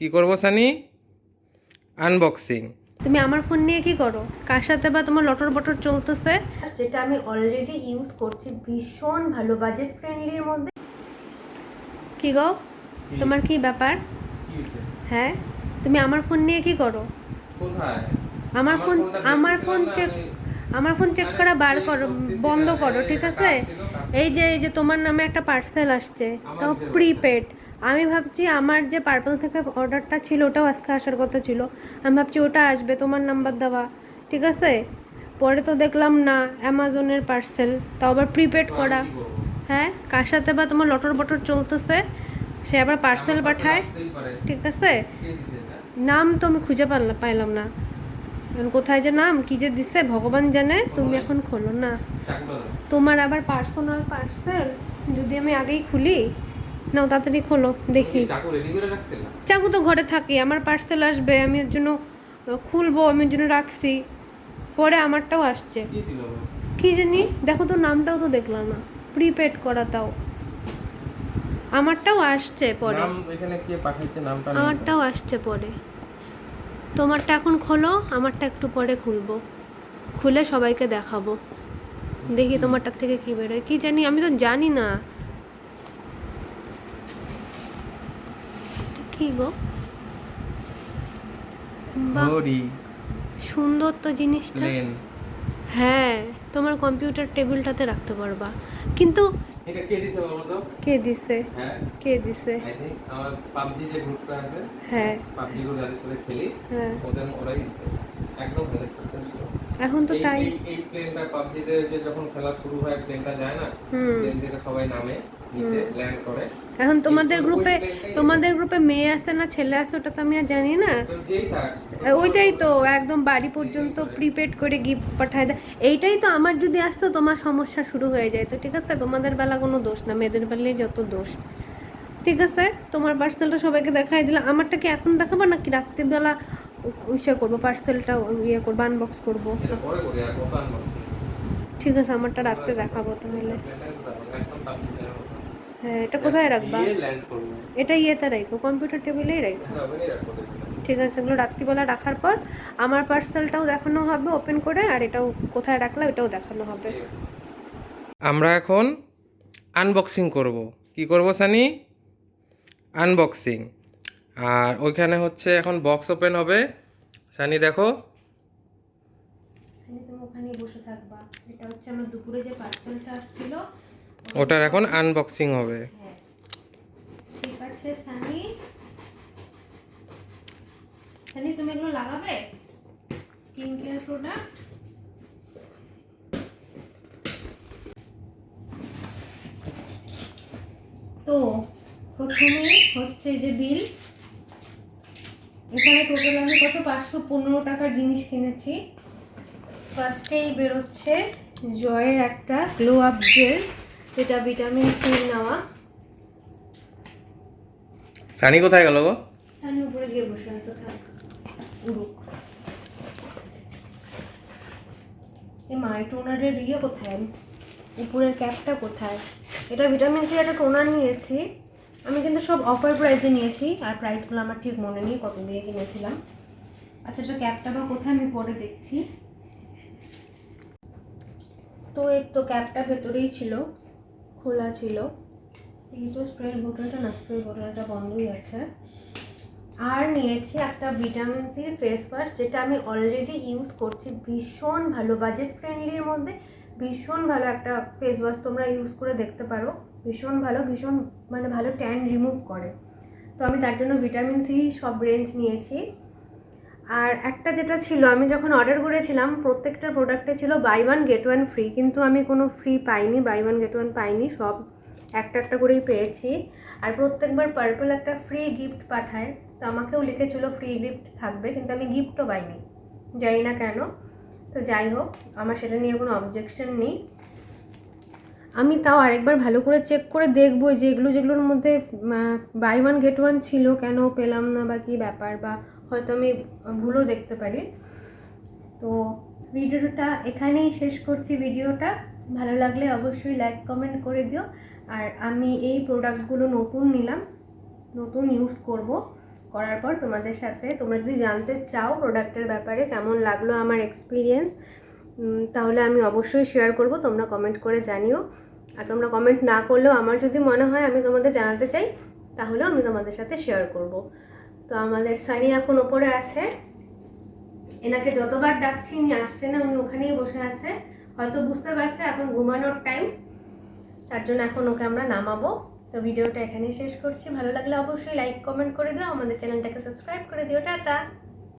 কি করব সানি? আনবক্সিং তুমি আমার ফোন নিয়ে কি করো? কার সাথে বা তোমার লটর বটর চলতেছে? যেটা আমি অলরেডি ইউজ করছি ভীষণ ভালো বাজেট ফ্রেন্ডলির মধ্যে। কি গো? তোমার কি ব্যাপার? হ্যাঁ? তুমি আমার ফোন নিয়ে কি করো? কোথায়? আমার ফোন আমার ফোন চেক আমার ফোন চেক করা বার এই করো বন্ধ করো ঠিক আছে? এই যে এই যে তোমার নামে একটা পার্সেল আসছে তাও প্রিপেড আমি ভাবছি আমার যে পার্পল থেকে অর্ডারটা ছিল ওটাও আজকে আসার কথা ছিল। আমি ভাবছি ওটা আসবে তোমার নাম্বার দেওয়া। ঠিক আছে? পরে তো দেখলাম না অ্যামাজনের পার্সেল তাও আবার প্রিপেড করা। হ্যাঁ কার সাথে বা তোমার লটর বটর চলতেছে সে আবার পার্সেল পাঠায়। ঠিক আছে? নাম তো আমি খুঁজে পারলাম পাইলাম না। কোথায় যে নাম কি যে দিছে ভগবান জানে। তুমি এখন খোলো না। তোমার আবার পার্সোনাল পার্সেল যদি আমি আগেই খুলি নাও তাড়াতাড়ি খোলো দেখি। চাকু রেডি করে রাখছিলা? চাকু তো ঘরে থাকি আমার পার্সেল আসবে আমি এর জন্য খুলবো আমি এর জন্য রাখছি। পরে আমারটাও আসছে। কি জানি দেখো তো নামটাও তো দেখলাম না। প্রিপেড করা তাও। আমারটাও আসছে পরে। নাম এখানে কে পাঠাইছে নামটা আমারটাও আসছে পরে। তোমারটা এখন খোলো আমারটা একটু পরে খুলবো। খুলে সবাইকে দেখাবো। দেখি তোমারটার থেকে কি বেরোয়। কি জানি আমি তো জানি না এটা কি গো? ঘড়ি। সুন্দর তো জিনিসটা। প্লেন। হ্যাঁ তোমার কম্পিউটার টেবিলটাতে রাখতে পারবা। কিন্তু এটা কে দিছে বলো তো? কে দিছে? হ্যাঁ। কে দিছে? আই থিংক আমার পাবজি যে গ্রুপটা আছে হ্যাঁ। পাবজি গ্রুপ যাদের সাথে খেলি হ্যাঁ। ওদের ওরাই দিছে। একদম 100% শিওর এখন তো তাই। এই এই প্লেনটা পাবজিতে যে যখন খেলা শুরু হয় প্লেনটা যায় না প্লেন থেকে সবাই নামে। নিচে ল্যান্ড করে। এখন তোমাদের গ্রুপে তোমাদের গ্রুপে মেয়ে আছে না ছেলে আছে ওটা তো আমি আর জানি না। ওইটাই তো একদম বাড়ি পর্যন্ত প্রিপেড করে। গিফট পাঠায় দেয়। এইটাই তো আমার যদি আসতো তোমার সমস্যা শুরু হয়ে যায়। তো ঠিক আছে তোমাদের বেলা কোনো দোষ না মেয়েদের বেলায় যত দোষ। ঠিক আছে তোমার পার্সেলটা সবাইকে দেখাই দিলাম। আমারটা কি এখন দেখাবো নাকি রাত্রিবেলা ইসে করব পার্সেলটা ইয়ে করব আনবক্স করব? ঠিক আছে আমারটা রাত্রে দেখাবো তাহলে। হ্যাঁ এটা কোথায় রাখবা? গিয়ে এটা ইয়েতে রাখব কম্পিউটার টেবিলেই রাখব। ঠিক আছে এগুলো রাত্রিবেলা রাখার পর আমার পার্সেলটাও দেখানো হবে ওপেন করে আর এটাও কোথায় রাখলাম এটাও দেখানো হবে। আমরা এখন আনবক্সিং করব। কি করব সানি? আনবক্সিং আর ওইখানে হচ্ছে এখন বক্স ওপেন হবে। সানি দেখো। তুমি ওখানে বসে থাকবা। এটা হচ্ছে আমার দুপুরে যে পার্সেলটা আসছিল ওটার এখন আনবক্সিং হবে। ঠিক আছে সানি সানি, তুমি এগুলো লাগাবে? স্কিন কেয়ার প্রোডাক্ট তো প্রথমে হচ্ছে যে বিল এখানে টোটাল আমি কত? পাঁচশো পনেরো টাকার জিনিস কিনেছি। ফার্স্টেই বেরোচ্ছে জয়ের একটা গ্লো আপ জেল যেটা ভিটামিন সি নেওয়া। সানি কোথায় গেল গো? সানি উপরে গিয়ে বসে আছে থাক। উড়ুক। এই মাই টোনারের ইয়ে কোথায়? উপরের ক্যাপটা কোথায়? এটা ভিটামিন সি একটা টোনার নিয়েছি। আমি কিন্তু সব অফার প্রাইসে নিয়েছি আর প্রাইসগুলো আমার ঠিক মনে নেই কত দিয়ে কিনেছিলাম। আচ্ছা এটা ক্যাপটা বা কোথায় আমি পরে দেখছি। তো এই তো ক্যাপটা ভেতরেই ছিল। খোলা ছিল। এই তো স্প্রের বোতলটা না স্প্রে বোতলটা বন্ধই আছে। আর নিয়েছি একটা ভিটামিন সি ফেস ওয়াশ যেটা আমি অলরেডি ইউজ করছি ভীষণ ভালো বাজেট ফ্রেন্ডলির মধ্যে ভীষণ ভালো একটা ফেস ওয়াশ তোমরা ইউজ করে দেখতে পারো। ভীষণ ভালো, ভীষণ মানে ভালো ট্যান রিমুভ করে। তো আমি তার জন্য ভিটামিন সি সব রেঞ্জ নিয়েছি। আর একটা যেটা ছিল, আমি যখন অর্ডার করেছিলাম, প্রত্যেকটা প্রোডাক্টে ছিল buy one get one free কিন্তু আমি কোনো ফ্রি পাইনি বাই ওয়ান গেট ওয়ান পাইনি, সব একটা একটা করেই পেয়েছি। আর প্রত্যেকবার পার্পল একটা ফ্রি গিফট পাঠায়, তো আমাকেও লিখেছিল ফ্রি গিফট থাকবে, কিন্তু আমি গিফটও পাইনি, জানি না কেন। তো যাই হোক, আমার সেটা নিয়ে কোনো অবজেকশন নেই। আমি তাও আরেকবার ভালো করে চেক করে দেখব, যে এগুলো যেগুলোর মধ্যে বাই ওয়ান গেট ওয়ান ছিল, কেন পেলাম না বা কী ব্যাপার বা হয়তো আমি ভুলও দেখতে পারি। তো ভিডিওটা এখানেই শেষ করছি ভিডিওটা। ভালো লাগলে অবশ্যই লাইক কমেন্ট করে দিও। আর আমি এই প্রোডাক্টগুলো নতুন নিলাম, নতুন ইউজ করব। করার পর তোমাদের সাথে, তোমরা যদি জানতে চাও প্রোডাক্টের ব্যাপারে কেমন লাগল আমার এক্সপিরিয়েন্স তাহলে আমি অবশ্যই শেয়ার করব, তোমরা কমেন্ট করে জানিও। আর তোমরা কমেন্ট না করলেও আমার যদি মনে হয় আমি তোমাদের জানাতে চাই, তাহলেও আমি তোমাদের সাথে শেয়ার করব। তো আমাদের সানি এখন ওপরে আছে। এনাকে যতবার ডাকছি উনি আসছে না, উনি ওখানেই বসে আছে। হয়তো বুঝতে পারছে এখন ঘুমানোর টাইম তার জন্য এখন ওকে আমরা নামাবো। তো ভিডিওটা এখানেই শেষ করছি। ভালো লাগলে অবশ্যই লাইক কমেন্ট করে দিও। আমাদের চ্যানেলটাকে সাবস্ক্রাইব করে দিও। টাটা!